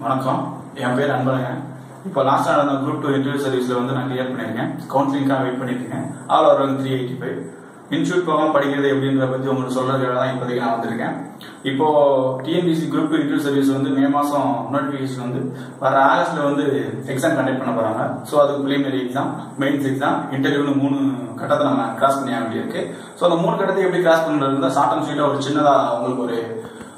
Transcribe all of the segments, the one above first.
வணக்கம். என் பேர் அன்பழகன். இப்போ லாஸ்ட்டாக நடந்த குரூப் டூ இன்டர்வியூ சர்வீஸில் வந்து நான் கிளியர் பண்ணியிருக்கேன். கவுன்சிலிங்காக வெயிட் பண்ணியிருக்கேன். ஆல் ஓவர் வந்து த்ரீ எயிட்டி ஃபைவ் இன்ஸ்டியூட் போகாமல் படிக்கிறது எப்படின்றத பற்றி உங்களுக்கு சொல்கிறதுக்காக தான் இப்போதைக்கு நான் வந்திருக்கேன். இப்போ TNPSC group two interview service வந்து மே மாதம் நோட்டிஃபிகேஷன் வந்து வர ஆகஸ்ட்ல வந்து எக்ஸாம் கண்டக்ட் பண்ண போகிறாங்க ஸோ அது ப்ரிலிமினரி எக்ஸாம் மெயின்ஸ் எக்ஸாம் இன்டர்வியூன்னு மூணு கட்டத்தை நம்ம கிராஸ் பண்ணி ஆக வேண்டியிருக்கு. ஸோ அந்த மூணு கட்டத்தை எப்படி கிராஸ் பண்ணுறது ஷார்ட் அண்ட் ஸ்வீட்டாக ஒரு சின்னதாக உங்களுக்கு ஒரு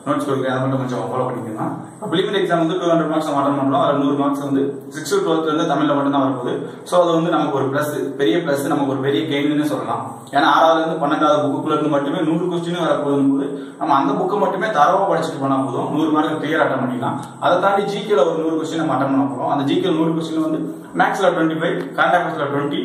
நோட்ஸ் கொடுக்குறேன் அதை மட்டும் கொஞ்சம் ஃபாலோ பண்ணிக்கலாம் ப்ரிலிமினரி எக்ஸாம் வந்து டூ ஹண்ட்ரட் மார்க்ஸ் அட்டன் பண்ணலாம் அதில் நூறு மார்க்ஸ் வந்து சிக்ஸ் டு டுவெல்த் வந்து தமிழில் மட்டும் தான் வரப்போகுது ஸோ அது வந்து நமக்கு ஒரு ப்ளஸ் பெரிய ப்ளஸ் நமக்கு ஒரு பெரிய கெயின்னு சொல்லலாம். ஏன்னா ஆறாவதுலேருந்து பன்னெண்டாவது புக்குக்குள்ள இருந்து மட்டுமே நூறு கொஸ்டின் வரப்போகுதும் போது நம்ம அந்த புக்கை மட்டுமே தரவாக படிச்சுட்டு போனா போதும். நூறு மார்க் கிளியர் அட்டன் பண்ணிக்கலாம். அதை தாண்டி ஜிகேல ஒரு நூறு கொஸ்டின் நம்ம அட்டன் பண்ண போகிறோம் அந்த ஜிகேல நூறு கொஸ்டின் வந்து மேக்ஸில் டுவெண்ட்டி ஃபைவ் கரண்ட் டுவெண்ட்டி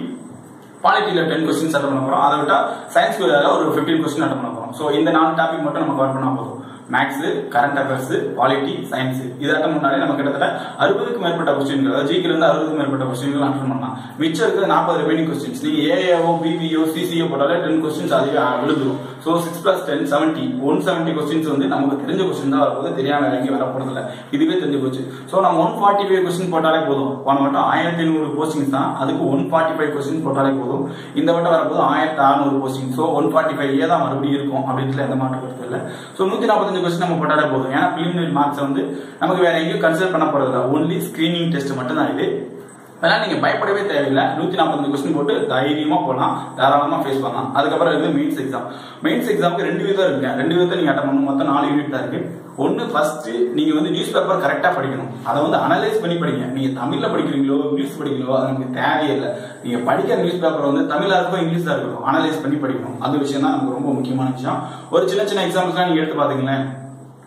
பாலிட்டியில் டென் கொஸ்டின்ஸ் அட்டன் பண்ண போகிறோம் அதை விட்டால் சயின்ஸ் ஒரு ஃபிஃப்டீன் கொஸ்டின் அட்டன் பண்ண போகிறோம் ஸோ இந்த நாலு டாபிக் மட்டும் நம்ம கவர் பண்ணா போதும். Maths current affairs polity science இதாட்டம் முன்னாலே நம்ம கிட்டத்தட்ட அறுபதுக்கு மேற்பட்ட கொஸ்டின்கள் அதாவது ஜிக்கில இருந்து அறுபதுக்கு மேற்பட்ட கொஸ்டின்கள் அட்டன் பண்ணலாம். மிச்சம் இருக்கிற நாற்பது ரிமைனிங் கொஸ்டின்ஸ் நீங்கள் ஏஏஓ பிபிஓ சிசிஓ போட்டாலே டென் கொஸ்டின்ஸ் அதுவே விழுந்துரும் so six plus ten seventy one seventy questions வந்து நமக்கு தெரிஞ்ச கொஸ்டின் தான் வரப்போது தெரியாமல் இறங்கி எங்கேயும் வர இதுவே தெரிஞ்சு போச்சு ஸோ நம்ம ஒன் ஃபார்ட்டி ஃபைவ் கொஸ்டின் போட்டாலே போதும். போன வட்டம் ஆயிரத்தி ஐநூறு போஸ்டிங்ஸ் தான். அதுக்கு ஒன் ஃபார்ட்டி ஃபைவ் கொஸ்டின் போட்டாலே போதும். இந்த வட்டம் வரப்போது ஆயிரத்தி அறுநூறு posting so one forty five ஏ தான் மறுபடியும் இருக்கும் அப்படின்ட்டு எந்த மாற்றம் இல்லை. ஸோ நூற்றி நாற்பத்தஞ்சு கொஸ்டின் நம்ம போட்டாலே போதும். ஏன்னா பிலிமினரி மார்க்ஸ் வந்து நமக்கு வேற எங்கேயும் கன்சிடர் பண்ண போறது ஒன்லி ஸ்கிரீனிங் டெஸ்ட் மட்டும் தான் இது. அதனால் நீங்கள் பயப்படவே தேவையில்லை. நூற்றி நாற்பத்தஞ்சு கொஸ்டின் போட்டு தைரியமாக போகலாம் தாராளமாக ஃபேஸ் பண்ணலாம். அதுக்கப்புறம் இது மெயின்ஸ் எக்ஸாம் மெயின்ஸ் எக்ஸாமுக்கு ரெண்டு விதம் இருக்குங்க. ரெண்டு விதத்தை நீங்கள் அட்டன் பண்ணும் மொத்தம் நாலு யூனிட் தான் இருக்குது ஒன்று ஃபஸ்ட்டு நீங்கள் வந்து நியூஸ் பேப்பர் கரெக்டாக படிக்கணும். அதை வந்து அனலைஸ் பண்ணி படிங்க. நீங்கள் தமிழில் படிக்கிறீங்களோ இங்கிலீஷ் படிக்கிறீங்களோ அது நமக்கு தேவையில்லை. நீங்கள் படிக்கிற நியூஸ் பேப்பர் வந்து தமிழாக இருக்கும் இங்கிலீஷாக இருக்கும் அனலைஸ் பண்ணி படிக்கணும். அந்த விஷயம் தான் நமக்கு ரொம்ப முக்கியமான விஷயம். ஒரு சின்ன சின்ன எக்ஸாம்பிள்ஸ்லாம் நீங்கள் எடுத்து பார்த்தீங்களேன்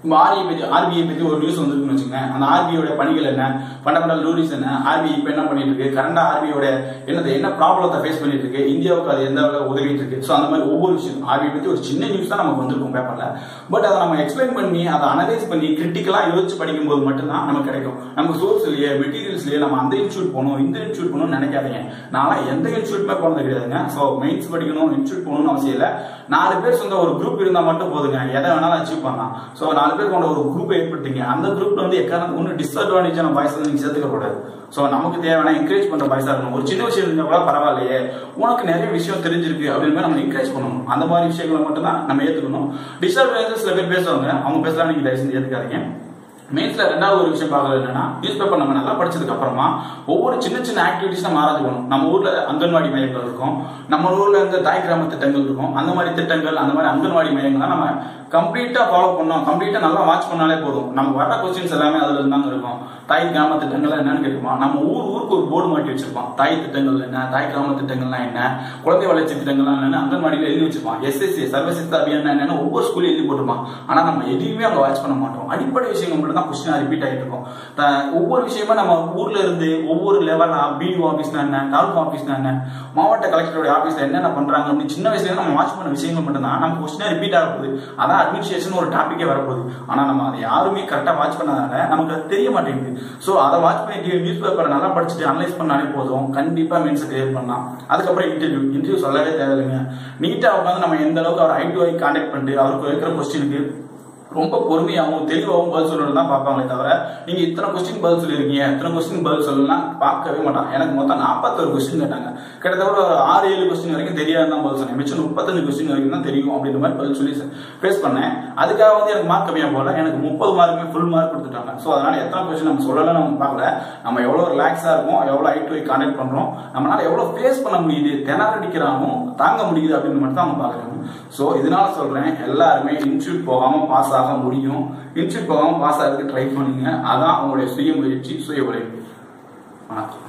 இப்போ ஆர்பிஐ பத்தி ஆர்பிஐ பத்தி ஒரு நியூஸ் வந்துருக்குன்னு வச்சுக்கோங்க அந்த ஆர்பிஐயோட பணிகள் என்ன? ஃபண்டமெண்டல் ரூல்ஸ் என்ன? ஆர்பிஐ இப்போ என்ன பண்ணிட்டு இருக்கு கரண்டா ஆர்பிஐயோட என்னது? என்ன ப்ராப்ளத்தை ஃபேஸ் பண்ணிட்டு இருக்கு இந்தியாவுக்கு அது எந்த அளவுக்கு உதவிட்டு இருக்கு ஸோ அந்த மாதிரி ஒவ்வொரு விஷயம் ஆர்பிஐ பத்தி ஒரு சின்ன நியூஸ் தான் நமக்கு வந்திருக்கும் பேப்பர்ல பட் அதை நம்ம எக்ஸ்பிளைன் பண்ணி அதை அனலைஸ் பண்ணி கிரிட்டிக்கலாக யோசிச்சு படிக்கும் போது மட்டும்தான் நமக்கு கிடைக்கும். நம்ம சோர்ஸ்லயே மெட்டீரியல்ஸ்லயே நம்ம அந்த இன்ஸ்டியூட் போகணும் இந்த இன்ஸ்டியூட் போகணும்னு நினைக்காதீங்க. நான் எந்த இன்ஸ்டியூட்மே போனது கிடையாதுங்க. ஸோ மெயின்ஸ் படிக்கணும் இன்ஸ்டியூட் போகணும்னு அவசியம் இல்லை. நாலு பேர் சொந்த ஒரு குரூப் இருந்தால் மட்டும் போதுங்க. எதை வேணாலும் அச்சீவ் பண்ணலாம். ஸோ நாலு பேர் கொண்ட ஒரு குரூப் ஏற்படுத்திங்க. அந்த குரூப்ல வந்து எக்காரணம் ஒன்றும் டிஸ்அட்வான்டேஜான பாய்ஸ் வந்து நீங்க சேர்த்துக்க கூடாது ஸோ நமக்கு தேவையான என்கரேஜ் பண்ற பாய்ஸா இருக்கணும். ஒரு சின்ன விஷயம் இருந்தால் கூட பரவாயில்லையே. உனக்கு நிறைய விஷயம் தெரிஞ்சிருக்கு அப்படின்னு நம்ம என்கரேஜ் பண்ணணும். அந்த மாதிரி விஷயங்களை மட்டும் தான் நம்ம ஏற்றுக்கணும் டிஸ்அட்வான்டேஜ் சில பேர் பேசுவாங்க. அவங்க பேசலாம் நீங்க தயவு செஞ்சு ஏற்றுக்காதீங்க மெயின்ஸ்ல ரெண்டாவது ஒரு விஷயம் பார்க்கறது என்னன்னா நியூஸ் பேப்பர் நம்ம நல்லா படிச்சதுக்கு அப்புறமா ஒவ்வொரு சின்ன சின்ன ஆக்டிவிட்டிஸ் நம்ம ஆராய்ச்சி நம்ம ஊர்ல அங்கன்வாடி மையங்கள் இருக்கும். நம்ம ஊர்ல இருந்து தாய் கிராம திட்டங்கள் இருக்கும். அந்த மாதிரி திட்டங்கள் அந்த மாதிரி அங்கன்வாடி மையங்கள் நம்ம கம்ப்ளீட்டா ஃபாலோ பண்ணோம். கம்ப்ளீட்டா நல்லா வாட்ச் பண்ணாலே போதும். நம்ம வர கொஸ்டின்ஸ் எல்லாமே அதுல இருந்தாங்க இருக்கும். தாய் கிராம திட்டங்கள் என்னன்னு கேட்டுமா நம்ம ஊர் ஊருக்கு ஒரு போர்டு மாட்டி வச்சிருப்போம். தாய் திட்டங்கள் என்ன? தாய் கிராம திட்டங்கள்லாம் என்ன? குழந்தை வளர்ச்சி திட்டங்கள்லாம் என்னன்னு அங்கன்வாடியில எழுதி வச்சிருப்பான் எஸ்எஸ்சி சர்வசித்த அபியான் என்னன்னு ஒவ்வொரு ஸ்கூல்லையும் எழுதி போட்டிருப்பான் ஆனா நம்ம எதையுமே அங்க வாட்ச் பண்ண மாட்டோம். அடிப்படை விஷயங்கள் மட்டும் தான் கொஸ்டின் ரிப்பீட் ஆகிட்டு இருக்கும். ஒவ்வொரு விஷயமா நம்ம ஊர்ல இருந்து ஒவ்வொரு லெவல் பிடிஓ ஆபீஸ்னா என்ன? தாலுகா ஆபீஸ்னா என்ன? மாவட்ட கலெக்டருடைய ஆபீஸ்ல என்னென்ன பண்றாங்க அப்படின்னு சின்ன வயசுல நம்ம வாட்ச் பண்ண விஷயங்கள் மட்டும் தான் நம்ம கொஸ்டினா ரிப்பீட் ஆகுது அதான் அட்மினிஸ்ட்ரேஷன் ஒரு டாபிக்கே வரப்போகுது. ஆனால் நம்ம அதை யாருமே கரெக்டாக வாட்ச் பண்ணதால நமக்கு அது தெரிய மாட்டேங்குது. ஸோ அதை வாட்ச் பண்ணி நியூஸ் பேப்பரை நல்லா படிச்சுட்டு அனலைஸ் பண்ணாலே போதும். கண்டிப்பாக மீன்ஸ் கிளியர் பண்ணலாம். அதுக்கப்புறம் இன்டர்வியூ இன்டர்வியூ சொல்லவே தேவையில்லைங்க. நீட்டாக உட்காந்து நம்ம எந்த அளவுக்கு அவர் ஐ டு ஐ கான்டாக்ட் பண்ணிட்டு அவருக்கு இருக்கிற கொஸ்டினுக்கு ரொம்ப பொறுமையாகவும் தெளிவாகவும் பதில் சொல்லணும் தான் பார்ப்பாங்களே தவிர நீங்க இத்தனை கொஸ்டின் பதில் சொல்லியிருக்கீங்க இத்தனை கொஸ்டின் பதில் சொல்லலாம் பார்க்கவே மாட்டாங்க. எனக்கு மொத்தம் நாற்பத்தொரு கொஸ்டின் கேட்டாங்க. கிட்டத்தட்ட ஒரு ஆறு ஏழு கொஸ்டின் வரைக்கும் தெரியாது தான் பதில் சொன்னேன். மிச்சம் முப்பத்தஞ்சு கொஸ்டின் வரைக்கும் தான் தெரியும் அப்படின்ற மாதிரி பதில் சொல்லி ஃபேஸ் பண்ணேன். அதுக்காக வந்து எனக்கு மார்க் கம்மியாக போகல. எனக்கு முப்பது மார்க்குமே ஃபுல் மார்க் கொடுத்துட்டாங்க. ஸோ அதனால எத்தனை கொஸ்டின் நம்ம சொல்லலாம் நம்ம பார்க்கல. நம்ம எவ்வளோ ரிலாக்ஸாக இருக்கும் எவ்வளோ ஐ டு ஐ கான்டாக்ட் பண்ணுறோம் நம்மளால எவ்வளோ ஃபேஸ் பண்ண முடியுது திணறடிக்கிறாமோ தாங்க முடியுது அப்படின்னு மட்டும் தான் நம்ம பார்க்குறோம் ஸோ இதனால சொல்கிறேன் எல்லாருமே இன்ஸ்டியூட் போகாமல் பாஸ் ஆகும் ஆக முடியும். இன்ச்சு போகாம பாஸ் ஆகிறதுக்கு ட்ரை பண்ணுங்க. அதான் உங்களுடைய சுய முயற்சி சுய உழைப்பு வணக்கம்.